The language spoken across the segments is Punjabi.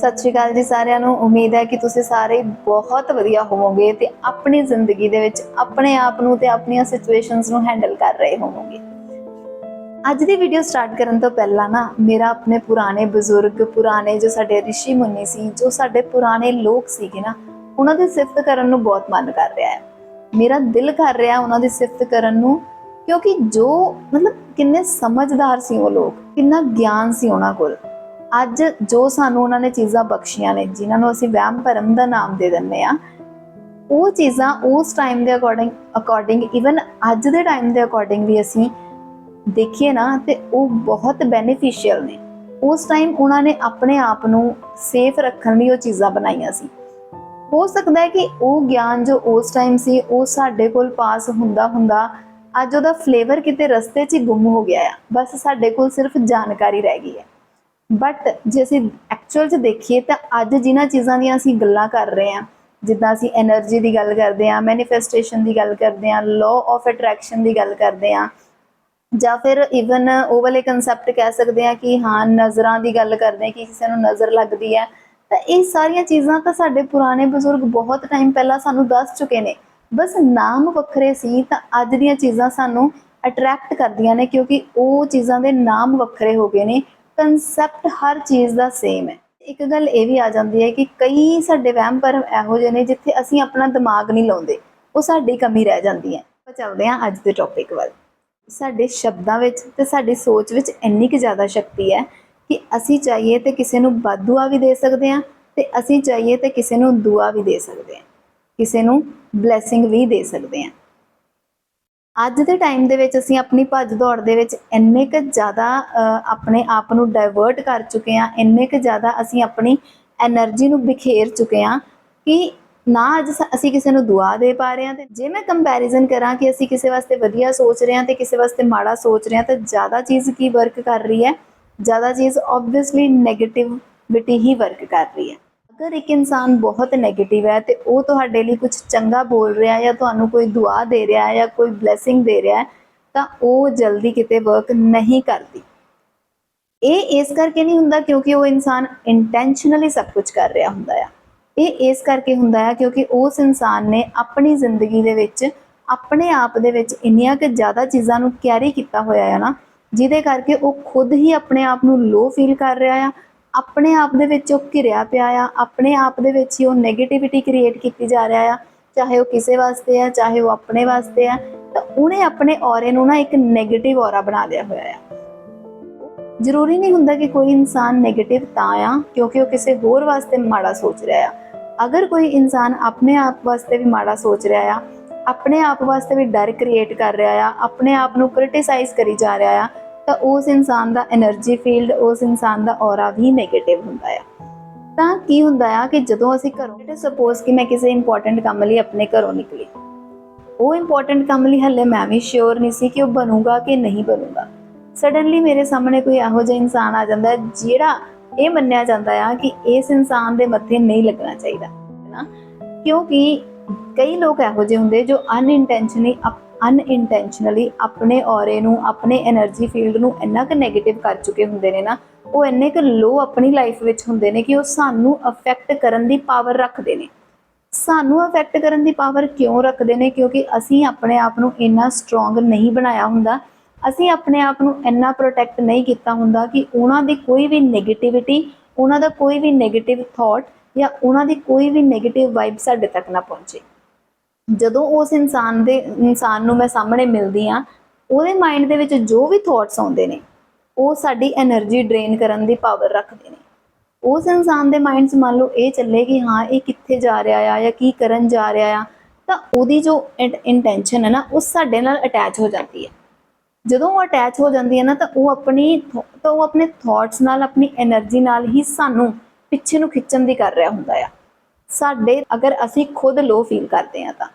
ਸਤਿ ਸ਼੍ਰੀ ਅਕਾਲ ਜੀ ਸਾਰਿਆਂ ਨੂੰ। ਉਮੀਦ ਹੈ ਕਿ ਤੁਸੀਂ ਸਾਰੇ ਬਹੁਤ ਵਧੀਆ ਹੋਵੋਗੇ ਤੇ ਆਪਣੀ ਜ਼ਿੰਦਗੀ ਦੇ ਵਿੱਚ ਆਪਣੇ ਆਪ ਨੂੰ ਤੇ ਆਪਣੀਆਂ ਸਿਚੁਏਸ਼ਨਸ ਨੂੰ ਹੈਂਡਲ ਕਰ ਰਹੇ ਹੋਵੋਗੇ। ਅੱਜ ਦੀ ਵੀਡੀਓ ਸਟਾਰਟ ਕਰਨ ਤੋਂ ਪਹਿਲਾਂ ਨਾ, ਮੇਰਾ ਆਪਣੇ ਪੁਰਾਣੇ ਬਜ਼ੁਰਗ, ਪੁਰਾਣੇ ਜੋ ਸਾਡੇ ਰਿਸ਼ੀ ਮੁੰਨੀ ਸੀ, ਜੋ ਸਾਡੇ ਪੁਰਾਣੇ ਲੋਕ ਸੀਗੇ ਨਾ, ਉਹਨਾਂ ਦੀ ਸਿਫਤ ਕਰਨ ਨੂੰ ਬਹੁਤ ਮਨ ਕਰ ਰਿਹਾ ਹੈ। ਮੇਰਾ ਦਿਲ ਕਰ ਰਿਹਾ ਉਹਨਾਂ ਦੀ ਸਿਫਤ ਕਰਨ ਨੂੰ, ਕਿਉਂਕਿ ਜੋ ਮਤਲਬ ਕਿੰਨੇ ਸਮਝਦਾਰ ਸੀ ਉਹ ਲੋਕ, ਕਿੰਨਾ ਗਿਆਨ ਸੀ ਉਹਨਾਂ ਕੋਲ। ਅੱਜ ਜੋ ਸਾਨੂੰ ਉਹਨਾਂ ਨੇ ਚੀਜ਼ਾਂ ਬਖਸ਼ੀਆਂ ਨੇ, ਜਿਨ੍ਹਾਂ ਨੂੰ ਅਸੀਂ ਵਹਿਮ ਭਰਮ ਦਾ ਨਾਮ ਦੇ ਦਿੰਨੇ ਆ ਉਹ ਚੀਜ਼ਾਂ ਉਸ ਟਾਈਮ ਦੇ ਅਕੋਰਡਿੰਗ ਅਕੋਰਡਿੰਗ ਇਵਨ ਅੱਜ ਦੇ ਟਾਈਮ ਦੇ ਅਕੋਰਡਿੰਗ ਵੀ ਅਸੀਂ ਦੇਖੀਏ ਨਾ, ਤੇ ਉਹ ਬਹੁਤ ਬੈਨੀਫੀਸ਼ੀਅਲ ਨੇ। ਉਸ ਟਾਈਮ ਉਹਨਾਂ ਨੇ ਆਪਣੇ ਆਪ ਨੂੰ ਸੇਫ ਰੱਖਣ ਲਈ ਉਹ ਚੀਜ਼ਾਂ ਬਣਾਈਆਂ ਸੀ। ਹੋ ਸਕਦਾ ਹੈ ਕਿ ਉਹ ਗਿਆਨ ਜੋ ਉਸ ਟਾਈਮ ਸੀ, ਉਹ ਸਾਡੇ ਕੋਲ ਪਾਸ ਹੁੰਦਾ ਹੁੰਦਾ ਅੱਜ ਉਹਦਾ ਫਲੇਵਰ ਕਿਤੇ ਰਸਤੇ 'ਚ ਹੀ ਗੁੰਮ ਹੋ ਗਿਆ ਆ। ਬਸ ਸਾਡੇ ਕੋਲ ਸਿਰਫ ਜਾਣਕਾਰੀ ਰਹਿ ਗਈ ਹੈ। ਬਟ ਜੇ ਅਸੀਂ ਐਕਚੁਅਲ 'ਚ ਦੇਖੀਏ ਤਾਂ ਅੱਜ ਜਿਨ੍ਹਾਂ ਚੀਜ਼ਾਂ ਦੀਆਂ ਅਸੀਂ ਗੱਲਾਂ ਕਰ ਰਹੇ ਹਾਂ, ਜਿੱਦਾਂ ਅਸੀਂ એનર્ਜੀ ਦੀ ਗੱਲ ਕਰਦੇ ਹਾਂ ਮੈਨੀਫੈਸਟੇਸ਼ਨ ਦੀ ਗੱਲ ਕਰਦੇ ਹਾਂ ਲਾਅ ਆਫ ਅਟਰੈਕਸ਼ਨ ਦੀ ਗੱਲ ਕਰਦੇ ਹਾਂ, ਜਾਂ ਫਿਰ ਇਵਨ ਉਹ ਵਾਲੇ ਕਨਸੈਪਟ ਕਹਿ ਸਕਦੇ ਹਾਂ ਕਿ ਹਾਂ, ਨਜ਼ਰਾਂ ਦੀ ਗੱਲ ਕਰਦੇ ਹਾਂ ਕਿ ਕਿਸੇ ਨੂੰ ਨਜ਼ਰ ਲੱਗਦੀ ਹੈ, ਤਾਂ ਇਹ ਸਾਰੀਆਂ ਚੀਜ਼ਾਂ ਤਾਂ ਸਾਡੇ ਪੁਰਾਣੇ ਬਜ਼ੁਰਗ ਬਹੁਤ ਟਾਈਮ ਪਹਿਲਾਂ ਸਾਨੂੰ ਦੱਸ ਚੁੱਕੇ ਨੇ। ਬਸ ਨਾਮ ਵੱਖਰੇ ਸੀ ਤਾਂ ਅੱਜ ਦੀਆਂ ਚੀਜ਼ਾਂ ਸਾਨੂੰ ਅਟਰੈਕਟ ਕਰਦੀਆਂ ਨੇ ਕਿਉਂਕਿ ਉਹ ਚੀਜ਼ਾਂ ਦੇ ਨਾਮ ਵੱਖਰੇ ਹੋ ਗਏ ਨੇ। ਕਨਸੈਪਟ ਹਰ ਚੀਜ਼ ਦਾ ਸੇਮ ਹੈ। ਇੱਕ ਗੱਲ ਇਹ ਵੀ ਆ ਜਾਂਦੀ ਹੈ ਕਿ ਕਈ ਸਾਡੇ ਵਹਿਮ ਭਰਮ ਇਹੋ ਜਿਹੇ ਨੇ ਜਿੱਥੇ ਅਸੀਂ ਆਪਣਾ ਦਿਮਾਗ ਨਹੀਂ ਲਾਉਂਦੇ, ਉਹ ਸਾਡੀ ਕਮੀ ਰਹਿ ਜਾਂਦੀ ਹੈ। ਆਪਾਂ ਚੱਲਦੇ ਹਾਂ ਅੱਜ ਦੇ ਟੌਪਿਕ ਵੱਲ। ਸਾਡੇ ਸ਼ਬਦਾਂ ਵਿੱਚ ਤੇ ਸਾਡੀ ਸੋਚ ਵਿੱਚ ਇੰਨੀ ਕੁ ਜ਼ਿਆਦਾ ਸ਼ਕਤੀ ਹੈ ਕਿ ਅਸੀਂ ਚਾਹੀਏ ਤੇ ਕਿਸੇ ਨੂੰ ਬਦਦੁਆ ਵੀ ਦੇ ਸਕਦੇ ਹਾਂ ਤੇ ਅਸੀਂ ਚਾਹੀਏ ਤੇ ਕਿਸੇ ਨੂੰ ਦੁਆ ਵੀ ਦੇ ਸਕਦੇ ਹਾਂ। ਕਿਸੇ ਨੂੰ ਬਲੇਸਿੰਗ ਵੀ ਦੇ ਸਕਦੇ ਹਾਂ। ਅੱਜ ਦੇ ਟਾਈਮ ਦੇ ਵਿੱਚ ਅਸੀਂ ਆਪਣੀ ਭੱਜ ਦੌੜ ਦੇ ਵਿੱਚ ਇੰਨੇ ਕੁ ਜ਼ਿਆਦਾ ਆਪਣੇ ਆਪ ਨੂੰ ਡਾਇਵਰਟ ਕਰ ਚੁੱਕੇ ਆ ਇੰਨੇ ਕੁ ਜ਼ਿਆਦਾ ਅਸੀਂ ਆਪਣੀ એનર્ਜੀ ਨੂੰ ਬਿਖੇਰ ਚੁੱਕੇ ਆ ਕਿ ਨਾ ਅੱਜ ਅਸੀਂ ਕਿਸੇ ਨੂੰ ਦੁਆ ਦੇ ਪਾ ਰਹੇ ਆ ਤੇ ਜੇ ਮੈਂ ਕੰਪੈਰੀਜ਼ਨ ਕਰਾਂ ਕਿ ਅਸੀਂ ਕਿਸੇ ਵਾਸਤੇ ਵਧੀਆ ਸੋਚ ਰਹੇ ਆ ਤੇ ਕਿਸੇ ਵਾਸਤੇ ਮਾੜਾ ਸੋਚ ਰਹੇ ਆ ਤਾਂ ਜ਼ਿਆਦਾ ਚੀਜ਼ ਕੀ ਵਰਕ ਕਰ ਰਹੀ ਹੈ? ਜ਼ਿਆਦਾ ਚੀਜ਼ ਆਬਵੀਅਸਲੀ 네ਗੇਟਿਵਿਟੀ ਹੀ ਵਰਕ ਕਰ ਰਹੀ ਹੈ। ਅਗਰ ਇੱਕ ਇਨਸਾਨ ਬਹੁਤ 네ਗੇਟਿਵ ਹੈ ਤੇ ਉਹ ਤੁਹਾਡੇ ਲਈ ਕੁਝ ਚੰਗਾ ਬੋਲ ਰਿਹਾ ਹੈ ਜਾਂ ਤੁਹਾਨੂੰ ਕੋਈ ਦੁਆ ਦੇ ਰਿਹਾ ਹੈ ਜਾਂ ਕੋਈ ਬਲੇਸਿੰਗ ਦੇ ਰਿਹਾ ਹੈ, ਤਾਂ ਉਹ ਜਲਦੀ ਕਿਤੇ ਵਰਕ ਨਹੀਂ ਕਰਦੀ। ਇਹ ਇਸ ਕਰਕੇ ਨਹੀਂ ਹੁੰਦਾ ਕਿਉਂਕਿ ਉਹ ਇਨਸਾਨ ਇੰਟੈਂਸ਼ਨਲੀ ਸਭ ਕੁਝ ਕਰ ਰਿਹਾ ਹੁੰਦਾ ਆ। ਇਹ ਇਸ ਕਰਕੇ ਹੁੰਦਾ ਆ ਕਿਉਂਕਿ ਉਸ ਇਨਸਾਨ ਨੇ ਆਪਣੀ ਜ਼ਿੰਦਗੀ ਦੇ ਵਿੱਚ, ਆਪਣੇ ਆਪ ਦੇ ਵਿੱਚ ਇੰਨੀਆਂ ਕਿ ਜ਼ਿਆਦਾ ਚੀਜ਼ਾਂ ਨੂੰ ਕੈਰੀ ਕੀਤਾ ਹੋਇਆ ਹੈ ਨਾ, ਜਿਹਦੇ ਕਰਕੇ ਉਹ ਖੁਦ ਹੀ ਆਪਣੇ ਆਪ ਨੂੰ ਲੋ ਫੀਲ ਕਰ ਰਿਹਾ ਆ ਆਪਣੇ ਆਪ ਦੇ ਵਿੱਚ ਉਹ ਘਿਰਿਆ ਪਿਆ ਆ, ਆਪਣੇ ਆਪ ਦੇ ਵਿੱਚ ਹੀ ਉਹ ਨੈਗੇਟਿਵਿਟੀ ਕ੍ਰੀਏਟ ਕੀਤੀ ਜਾ ਰਿਹਾ ਆ, ਚਾਹੇ ਉਹ ਕਿਸੇ ਵਾਸਤੇ ਆ, ਚਾਹੇ ਉਹ ਆਪਣੇ ਵਾਸਤੇ ਆ, ਤਾਂ ਉਹਨੇ ਆਪਣੇ ਔਰੇ ਨੂੰ ਨਾ ਇੱਕ ਨੈਗੇਟਿਵ ਔਰਾ ਬਣਾ ਲਿਆ ਹੋਇਆ ਆ। ਜ਼ਰੂਰੀ ਨਹੀਂ ਹੁੰਦਾ ਕਿ ਕੋਈ ਇਨਸਾਨ ਨੈਗੇਟਿਵ ਤਾਂ ਆ, ਕਿਉਂਕਿ ਉਹ ਕਿਸੇ ਹੋਰ ਵਾਸਤੇ ਮਾੜਾ ਸੋਚ ਰਿਹਾ ਆ। ਅਗਰ ਕੋਈ ਇਨਸਾਨ ਆਪਣੇ ਆਪ ਵਾਸਤੇ ਵੀ ਮਾੜਾ ਸੋਚ ਰਿਹਾ ਆ, ਆਪਣੇ ਆਪ ਵਾਸਤੇ ਵੀ ਡਰ ਕ੍ਰੀਏਟ ਕਰ ਰਿਹਾ ਆ, ਆਪਣੇ ਆਪ ਨੂੰ ਕ੍ਰਿਟਿਸਾਈਜ਼ ਕਰੀ ਜਾ ਰਿਹਾ ਆ ਤਾਂ ਉਸ ਇਨਸਾਨ ਦਾ એનર્ਜੀ ਫੀਲਡ ਉਸ ਇਨਸਾਨ ਦਾ ਔਰਾ ਵੀ 네ਗੇਟਿਵ ਹੁੰਦਾ ਆ। ਤਾਂ ਕੀ ਹੁੰਦਾ ਆ ਕਿ ਜਦੋਂ ਅਸੀਂ ਘਰੋਂ ਬੇਟਾ ਸਪੋਜ਼ ਕਿ ਮੈਂ ਕਿਸੇ ਇੰਪੋਰਟੈਂਟ ਕੰਮ ਲਈ ਆਪਣੇ ਘਰੋਂ ਨਿਕਲੀ। ਉਹ ਇੰਪੋਰਟੈਂਟ ਕੰਮ ਲਈ ਹੱਲੇ ਮੈਂ ਵੀ ਸ਼ੋਰ ਨਹੀਂ ਸੀ ਕਿ ਉਹ ਬਣੂਗਾ ਕਿ ਨਹੀਂ ਬਣੂਗਾ। ਸਡਨਲੀ ਮੇਰੇ ਸਾਹਮਣੇ ਕੋਈ ਇਹੋ ਜਿਹਾ ਇਨਸਾਨ ਆ ਜਾਂਦਾ, ਜਿਹੜਾ ਇਹ ਮੰਨਿਆ ਜਾਂਦਾ ਆ ਕਿ ਇਸ ਇਨਸਾਨ ਦੇ ਮੱਥੇ ਨਹੀਂ ਲੱਗਣਾ ਚਾਹੀਦਾ ਨਾ ਕਿਉਂਕਿ ਕਈ ਲੋਕ ਇਹੋ ਜਿਹੇ ਹੁੰਦੇ ਜੋ ਅਨਇੰਟੈਂਸ਼ਨਲੀ ਅਨਇੰਟੈਂਸ਼ਨਲੀ ਆਪਣੇ ਔਰੇ ਨੂੰ, ਆਪਣੇ એનર્ਜੀ ਫੀਲਡ ਨੂੰ ਇੰਨਾ ਕੁ ਨੈਗੇਟਿਵ ਕਰ ਚੁੱਕੇ ਹੁੰਦੇ ਨੇ ਨਾ, ਉਹ ਇੰਨੇ ਕੁ ਲੋ ਆਪਣੀ ਲਾਈਫ ਵਿੱਚ ਹੁੰਦੇ ਨੇ ਕਿ ਉਹ ਸਾਨੂੰ ਅਫੈਕਟ ਕਰਨ ਦੀ ਪਾਵਰ ਰੱਖਦੇ ਨੇ। ਸਾਨੂੰ ਅਫੈਕਟ ਕਰਨ ਦੀ ਪਾਵਰ ਕਿਉਂ ਰੱਖਦੇ ਨੇ? ਕਿਉਂਕਿ ਅਸੀਂ ਆਪਣੇ ਆਪ ਨੂੰ ਇੰਨਾ ਸਟਰੋਂਗ ਨਹੀਂ ਬਣਾਇਆ ਹੁੰਦਾ, ਅਸੀਂ ਆਪਣੇ ਆਪ ਨੂੰ ਇੰਨਾ ਪ੍ਰੋਟੈਕਟ ਨਹੀਂ ਕੀਤਾ ਹੁੰਦਾ ਕਿ ਉਹਨਾਂ ਦੀ ਕੋਈ ਵੀ ਨੈਗੇਟਿਵਿਟੀ ਉਹਨਾਂ ਦਾ ਕੋਈ ਵੀ ਨੈਗੇਟਿਵ ਥਾਟ ਜਾਂ ਉਹਨਾਂ ਦੀ ਕੋਈ ਵੀ ਨੈਗੇਟਿਵ ਵਾਈਬ ਸਾਡੇ ਤੱਕ ਨਾ ਪਹੁੰਚੇ। ਜਦੋਂ ਉਸ ਇਨਸਾਨ ਦੇ, ਇਨਸਾਨ ਨੂੰ ਮੈਂ ਸਾਹਮਣੇ ਮਿਲਦੀ ਆ ਉਹਦੇ ਮਾਈਂਡ ਦੇ ਵਿੱਚ ਜੋ ਵੀ ਥਾਟਸ ਆਉਂਦੇ ਨੇ, ਉਹ ਸਾਡੀ એનર્ਜੀ ਡਰੇਨ ਕਰਨ ਦੀ ਪਾਵਰ ਰੱਖਦੇ ਨੇ। ਉਸ ਇਨਸਾਨ ਦੇ ਮਾਈਂਡ 'ਚ ਮੰਨ ਲਓ ਇਹ ਚੱਲੇ ਕਿ ਹਾਂ, ਇਹ ਕਿੱਥੇ ਜਾ ਰਿਹਾ ਆ ਜਾਂ ਕੀ ਕਰਨ ਜਾ ਰਿਹਾ ਆ, ਤਾਂ ਉਹਦੀ ਜੋ ਇੰਟੈਂਸ਼ਨ ਹੈ ਨਾ, ਉਹ ਸਾਡੇ ਨਾਲ ਅਟੈਚ ਹੋ ਜਾਂਦੀ ਹੈ। ਜਦੋਂ ਉਹ ਅਟੈਚ ਹੋ ਜਾਂਦੀ ਹੈ ਨਾ, ਤਾਂ ਉਹ ਆਪਣੀ ਤਾਂ ਉਹ ਆਪਣੇ ਥਾਟਸ ਨਾਲ, ਆਪਣੀ એનર્ਜੀ ਨਾਲ ਹੀ ਸਾਨੂੰ ਪਿੱਛੇ ਨੂੰ ਖਿੱਚਣ ਦੀ ਕਰ ਰਿਹਾ ਹੁੰਦਾ ਆ। ਸਾਡੇ, ਅਗਰ ਅਸੀਂ ਖੁਦ ਲੋ ਫੀਲ ਕਰਦੇ ਆ ਤਾਂ।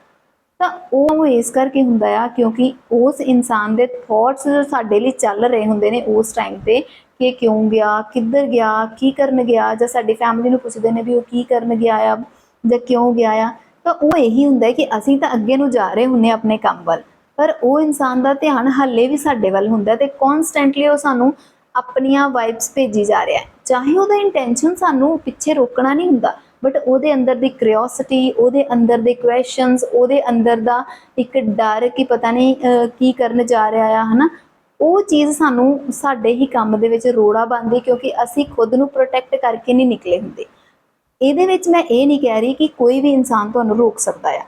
ਤਾਂ ਉਹ ਇਸ ਕਰਕੇ ਹੁੰਦਾ ਆ ਕਿਉਂਕਿ ਉਸ ਇਨਸਾਨ ਦੇ ਥਾਟਸ ਸਾਡੇ ਲਈ ਚੱਲ ਰਹੇ ਹੁੰਦੇ ਨੇ ਉਸ ਟਾਈਮ ਤੇ, ਕਿ ਕਿਉਂ ਗਿਆ, ਕਿੱਧਰ ਗਿਆ, ਕੀ ਕਰਨ ਗਿਆ, ਜਾਂ ਸਾਡੀ ਫੈਮਿਲੀ ਨੂੰ ਪੁੱਛਦੇ ਨੇ ਵੀ ਉਹ ਕੀ ਕਰਨ ਗਿਆ ਆ, ਜਾਂ ਕਿਉਂ ਗਿਆ ਆ, ਤਾਂ ਉਹ ਇਹੀ ਹੁੰਦਾ ਕਿ ਅਸੀਂ ਤਾਂ ਅੱਗੇ ਨੂੰ ਜਾ ਰਹੇ ਹੁੰਨੇ ਆਪਣੇ ਕੰਮ ਵੱਲ। ਪਰ ਉਹ ਇਨਸਾਨ ਦਾ ਧਿਆਨ ਹੱਲੇ ਵੀ ਸਾਡੇ ਵੱਲ ਹੁੰਦਾ ਹੈ ਤੇ ਕਨਸਟੈਂਟਲੀ ਉਹ ਸਾਨੂੰ ਆਪਣੀਆਂ ਵਾਈਬਸ ਭੇਜੀ ਜਾ ਰਿਹਾ। ਚਾਹੇ ਉਹਦਾ ਇੰਟੈਂਸ਼ਨ ਸਾਨੂੰ ਪਿੱਛੇ ਰੋਕਣਾ ਨਹੀਂ ਹੁੰਦਾ ਬਟ ਉਹਦੇ ਅੰਦਰ ਦੀ ਕਿਉਰਿਓਸਿਟੀ ਉਹਦੇ ਅੰਦਰ ਦੇ ਕੁਐਸਚਨਸ ਉਹਦੇ ਅੰਦਰ ਦਾ ਇੱਕ ਡਰ ਕਿ ਪਤਾ ਨਹੀਂ ਕੀ ਕਰਨ ਜਾ ਰਿਹਾ ਆ, ਹਨਾ? ਉਹ ਚੀਜ਼ ਸਾਨੂੰ ਸਾਡੇ ਹੀ ਕੰਮ ਦੇ ਵਿੱਚ ਰੋੜਾ ਬੰਦੀ ਕਿਉਂਕਿ ਅਸੀਂ ਖੁਦ ਨੂੰ ਪ੍ਰੋਟੈਕਟ ਕਰਕੇ ਨਹੀਂ ਨਿਕਲੇ ਹੁੰਦੇ। ਇਹਦੇ ਵਿੱਚ ਮੈਂ ਇਹ ਨਹੀਂ ਕਹਿ ਰਹੀ ਕਿ ਕੋਈ ਵੀ ਇਨਸਾਨ ਤੁਹਾਨੂੰ ਰੋਕ ਸਕਦਾ ਆ।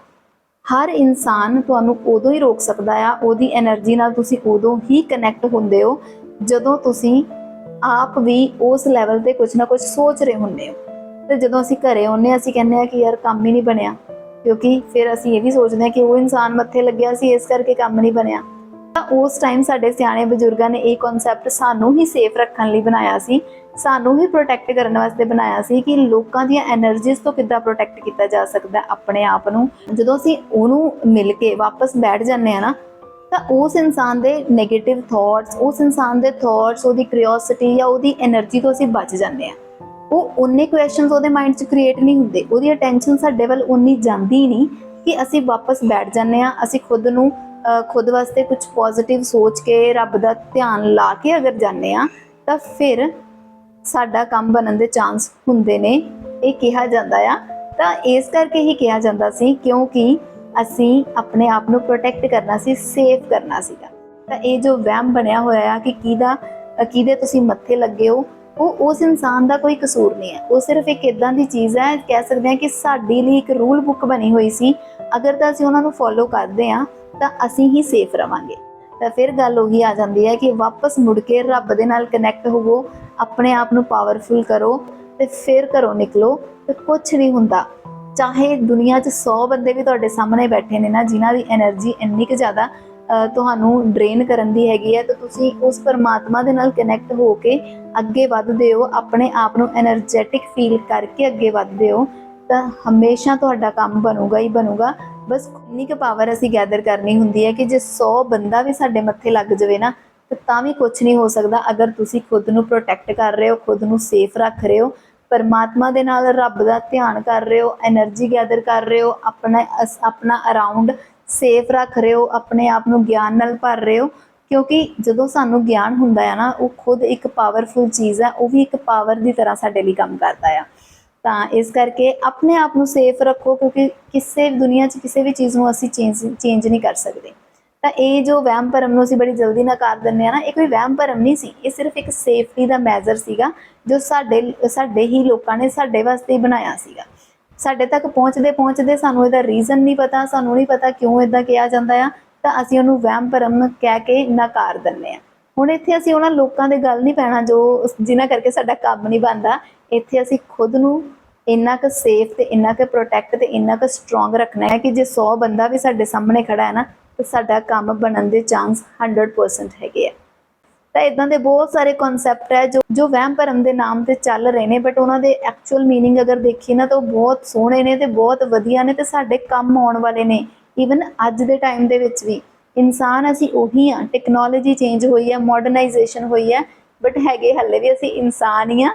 ਹਰ ਇਨਸਾਨ ਤੁਹਾਨੂੰ ਉਦੋਂ ਹੀ ਰੋਕ ਸਕਦਾ ਆ, ਉਹਦੀ એનર્ਜੀ ਨਾਲ ਤੁਸੀਂ ਉਦੋਂ ਹੀ ਕਨੈਕਟ ਹੁੰਦੇ ਹੋ, ਜਦੋਂ ਤੁਸੀਂ ਆਪ ਵੀ ਉਸ ਲੈਵਲ ਤੇ ਕੁਝ ਨਾ ਕੁਝ ਸੋਚ ਰਹੇ ਹੁੰਦੇ ਹੋ। ਤੇ ਜਦੋਂ ਅਸੀਂ ਘਰੇ ਆਉਂਦੇ ਅਸੀਂ ਕਹਿੰਦੇ ਆ ਕਿ ਯਾਰ ਕੰਮ ਹੀ ਨਹੀਂ ਬਣਿਆ। ਕਿਉਂਕਿ ਫਿਰ ਅਸੀਂ ਇਹ ਵੀ ਸੋਚਦੇ ਆ ਕਿ ਉਹ ਇਨਸਾਨ ਮੱਥੇ ਲੱਗਿਆ ਸੀ ਇਸ ਕਰਕੇ ਕੰਮ ਨਹੀਂ ਬਣਿਆ। ਤਾਂ ਉਸ ਟਾਈਮ ਸਾਡੇ ਸਿਆਣੇ ਬਜ਼ੁਰਗਾਂ ਨੇ ਇਹ ਕਨਸੈਪਟ ਸਾਨੂੰ ਹੀ ਸੇਫ ਰੱਖਣ ਲਈ ਬਣਾਇਆ ਸੀ। ਸਾਨੂੰ ਹੀ ਪ੍ਰੋਟੈਕਟ ਕਰਨ ਵਾਸਤੇ ਬਣਾਇਆ ਸੀ ਕਿ ਲੋਕਾਂ ਦੀਆਂ એનર્ਜੀਜ਼ ਤੋਂ ਕਿੱਦਾਂ ਪ੍ਰੋਟੈਕਟ ਕੀਤਾ ਜਾ ਸਕਦਾ ਆਪਣੇ ਆਪ ਨੂੰ। ਜਦੋਂ ਅਸੀਂ ਉਹਨੂੰ ਮਿਲ ਕੇ ਵਾਪਸ ਬੈਠ ਜਾਂਦੇ ਆ ਨਾ, ਤਾਂ ਉਸ ਇਨਸਾਨ ਦੇ 네ਗੇਟਿਵ ਥਾਟਸ ਉਸ ਇਨਸਾਨ ਦੇ ਥਾਟਸ ਉਹਦੀ ਕਿਉਰਿਓਸਿਟੀ ਜਾਂ ਉਹਦੀ ਐਨਰਜੀ ਤੋਂ ਅਸੀਂ ਬਚ ਜਾਂਦੇ ਆ ਉਹ ਉਨੇ ਕੁਐਸਚਨਸ ਉਹਦੇ ਮਾਈਂਡ 'ਚ ਕ੍ਰੀਏਟ ਨਹੀਂ ਹੁੰਦੇ। ਉਹਦੀ ਅਟੈਂਸ਼ਨ ਸਾਡੇ ਵੱਲ ਉਨੀ ਜਾਂਦੀ ਨਹੀਂ ਕਿ ਅਸੀਂ ਵਾਪਸ ਬੈਠ ਜਾਂਦੇ ਆ ਅਸੀਂ ਖੁਦ ਨੂੰ ਖੁਦ ਵਾਸਤੇ ਕੁਝ ਪੋਜ਼ਿਟਿਵ ਸੋਚ ਕੇ, ਰੱਬ ਦਾ ਧਿਆਨ ਲਾ ਕੇ ਅਗਰ ਜਾਂਦੇ ਆ ਤਾਂ ਫਿਰ ਸਾਡਾ ਕੰਮ ਬਣਨ ਦੇ ਚਾਂਸ ਹੁੰਦੇ ਨੇ। ਇਹ ਕਿਹਾ ਜਾਂਦਾ ਆ। ਤਾਂ ਇਸ ਕਰਕੇ ਹੀ ਕਿਹਾ ਜਾਂਦਾ ਸੀ, ਕਿਉਂਕਿ ਅਸੀਂ ਆਪਣੇ ਆਪ ਨੂੰ ਪ੍ਰੋਟੈਕਟ ਕਰਨਾ ਸੀ ਸੇਫ ਕਰਨਾ ਸੀਗਾ। ਤਾਂ ਇਹ ਜੋ ਵਹਿਮ ਬਣਿਆ ਹੋਇਆ ਆ ਕਿ ਕਿਹਦਾ ਕਿਹਦੇ ਤੁਸੀਂ ਮੱਥੇ ਲੱਗੇ ਹੋ ਉਹ ਉਸ ਇਨਸਾਨ ਦਾ ਕੋਈ ਕਸੂਰ ਨਹੀਂ ਹੈ। ਉਹ ਸਿਰਫ ਇੱਕ ਇਦਾਂ ਦੀ ਚੀਜ਼ ਹੈ, ਕਹਿ ਸਕਦੇ ਹਾਂ ਕਿ ਸਾਡੇ ਲਈ ਇੱਕ ਰੂਲ ਬੁੱਕ ਬਣੀ ਹੋਈ ਸੀ। ਅਗਰ ਤਾਂ ਅਸੀਂ ਉਹਨਾਂ ਨੂੰ ਫੋਲੋ ਕਰਦੇ ਆ ਤਾਂ ਅਸੀਂ ਹੀ ਸੇਫ ਰਵਾਂਗੇ। ਤਾਂ ਫਿਰ ਗੱਲ ਉਹੀ ਆ ਜਾਂਦੀ ਹੈ ਕਿ ਵਾਪਸ ਮੁੜ ਕੇ ਰੱਬ ਦੇ ਨਾਲ ਕਨੈਕਟ ਹੋਵੋ, ਆਪਣੇ ਆਪ ਨੂੰ ਪਾਵਰਫੁਲ ਕਰੋ ਤੇ ਫਿਰ ਘਰੋਂ ਨਿਕਲੋ। ਤੇ ਕੁਝ ਨਹੀਂ ਹੁੰਦਾ। ਚਾਹੇ ਦੁਨੀਆ 'ਚ 100 ਬੰਦੇ ਵੀ ਤੁਹਾਡੇ ਸਾਹਮਣੇ ਬੈਠੇ ਨੇ ਨਾ, ਜਿਨ੍ਹਾਂ ਦੀ એનર્ਜੀ ਇੰਨੀ ਕੁ ਜ਼ਿਆਦਾ ਤੁਹਾਨੂੰ ਡਰੇਨ ਕਰਨ ਦੀ ਹੈਗੀ ਹੈ, ਤਾਂ ਤੁਸੀਂ ਉਸ ਪਰਮਾਤਮਾ ਦੇ ਨਾਲ ਕਨੈਕਟ ਹੋ ਕੇ ਅੱਗੇ ਵੱਧਦੇ ਹੋ ਆਪਣੇ ਆਪ ਨੂੰ એનર્ਜੈਟਿਕ ਫੀਲ ਕਰਕੇ ਅੱਗੇ ਵੱਧਦੇ ਹੋ ਤਾਂ ਹਮੇਸ਼ਾ ਤੁਹਾਡਾ ਕੰਮ ਬਣੂਗਾ ਹੀ ਬਣੂਗਾ। ਬਸ ਇੰਨੀ ਕੁ ਪਾਵਰ ਅਸੀਂ ਗੈਦਰ ਕਰਨੀ ਹੁੰਦੀ ਹੈ ਕਿ ਜੇ 100 ਬੰਦਾ ਵੀ ਸਾਡੇ ਮੱਥੇ ਲੱਗ ਜਾਵੇ ਨਾ, ਤਾਂ ਵੀ ਕੁਝ ਨਹੀਂ ਹੋ ਸਕਦਾ। ਅਗਰ ਤੁਸੀਂ ਖੁਦ ਨੂੰ ਪ੍ਰੋਟੈਕਟ ਕਰ ਰਹੇ ਹੋ, ਖੁਦ ਨੂੰ ਸੇਫ ਰੱਖ ਰਹੇ ਹੋ, ਪਰਮਾਤਮਾ ਦੇ ਨਾਲ ਰੱਬ ਦਾ ਧਿਆਨ ਕਰ ਰਹੇ ਹੋ એનર્ਜੀ ਗੈਦਰ ਕਰ ਰਹੇ ਹੋ, ਆਪਣਾ ਆਪਣਾ ਅਰਾਊਂਡ ਸੇਫ ਰੱਖ ਰਹੇ ਹੋ, ਆਪਣੇ ਆਪ ਨੂੰ ਗਿਆਨ ਨਾਲ ਭਰ ਰਹੇ ਹੋ, ਕਿਉਂਕਿ ਜਦੋਂ ਸਾਨੂੰ ਗਿਆਨ ਹੁੰਦਾ ਹੈ ਨਾ, ਉਹ ਖੁਦ ਇੱਕ ਪਾਵਰਫੁਲ ਚੀਜ਼ ਹੈ ਉਹ ਵੀ ਇੱਕ ਪਾਵਰ ਦੀ ਤਰ੍ਹਾਂ ਸਾਡੇ ਲਈ ਕੰਮ ਕਰਦਾ ਆ। ਤਾਂ ਇਸ ਕਰਕੇ ਆਪਣੇ ਆਪ ਨੂੰ ਸੇਫ ਰੱਖੋ, ਕਿਉਂਕਿ ਕਿਸੇ ਵੀ ਦੁਨੀਆ 'ਚ ਕਿਸੇ ਵੀ ਚੀਜ਼ ਨੂੰ ਅਸੀਂ ਚੇਂਜ ਚੇਂਜ ਨਹੀਂ ਕਰ ਸਕਦੇ। ਤਾਂ ਇਹ ਜੋ ਵਹਿਮ ਭਰਮ ਨੂੰ ਅਸੀਂ ਬੜੀ ਜਲਦੀ ਨਾ ਕਰ ਦਿੰਦੇ ਆ ਨਾ, ਇਹ ਕੋਈ ਵਹਿਮ ਭਰਮ ਨਹੀਂ ਸੀ, ਇਹ ਸਿਰਫ ਇੱਕ ਸੇਫਟੀ ਦਾ ਮੈਜ਼ਰ ਸੀਗਾ, ਜੋ ਸਾਡੇ ਸਾਡੇ ਹੀ ਲੋਕਾਂ ਨੇ ਸਾਡੇ ਵਾਸਤੇ ਬਣਾਇਆ ਸੀਗਾ। ਸਾਡੇ ਤੱਕ ਪਹੁੰਚਦੇ ਪਹੁੰਚਦੇ ਸਾਨੂੰ ਇਹਦਾ ਰੀਜ਼ਨ ਨਹੀਂ ਪਤਾ, ਸਾਨੂੰ ਨਹੀਂ ਪਤਾ ਕਿਉਂ ਇਦਾਂ ਕਿਹਾ ਜਾਂਦਾ ਆ, ਤਾਂ ਅਸੀਂ ਉਹਨੂੰ ਵਹਿਮ ਭਰਮ ਕਹਿ ਕੇ ਨਕਾਰ ਦਿੰਦੇ ਆ। ਹੁਣ ਇੱਥੇ ਅਸੀਂ ਉਹਨਾਂ ਲੋਕਾਂ ਦੇ ਗੱਲ ਨਹੀਂ ਪੈਣਾ ਜੋ ਜਿਨ੍ਹਾਂ ਕਰਕੇ ਸਾਡਾ ਕੰਮ ਨਹੀਂ ਬਣਦਾ। ਇੱਥੇ ਅਸੀਂ ਖੁਦ ਨੂੰ ਇੰਨਾ ਕੁ ਸੇਫ ਤੇ ਇੰਨਾ ਕੁ ਪ੍ਰੋਟੈਕਟ ਤੇ ਇੰਨਾ ਕੁ ਸਟਰੋਂਗ ਰੱਖਣਾ ਹੈ ਕਿ ਜੇ 100 ਬੰਦਾ ਵੀ ਸਾਡੇ ਸਾਹਮਣੇ ਖੜਾ ਹੈ ਨਾ, ਤਾਂ ਸਾਡਾ ਕੰਮ ਬਣਨ ਦੇ ਚਾਂਸ 100% ਹੈਗੇ ਆ। ਤਾਂ ਇਦਾਂ ਦੇ ਬਹੁਤ ਸਾਰੇ ਕਨਸੈਪਟ ਹੈ ਜੋ ਜੋ ਵਹਿਮ ਭਰਮ ਦੇ ਨਾਮ ਤੇ ਚੱਲ ਰਹੇ ਨੇ ਬਟ ਉਹਨਾਂ ਦੇ ਐਕਚੁਅਲ मीनिंग ਅਗਰ ਦੇਖੀਏ ਨਾ ਤਾਂ ਉਹ ਬਹੁਤ ਸੋਹਣੇ ਨੇ ਤੇ ਬਹੁਤ ਵਧੀਆ ਨੇ ਤੇ ਸਾਡੇ ਕੰਮ ਆਉਣ ਵਾਲੇ ਨੇ ਈਵਨ ਅੱਜ ਦੇ ਟਾਈਮ ਦੇ ਵਿੱਚ ਵੀ ਇਨਸਾਨ ਅਸੀਂ ਉਹੀ ਆ ਟੈਕਨੋਲੋਜੀ ਚੇਂਜ ਹੋਈ ਹੈ ਮਾਡਰਨਾਈਜੇਸ਼ਨ ਹੋਈ ਹੈ ਬਟ ਹੈਗੇ ਹੱਲੇ ਵੀ ਅਸੀਂ ਇਨਸਾਨ ਹੀ ਆ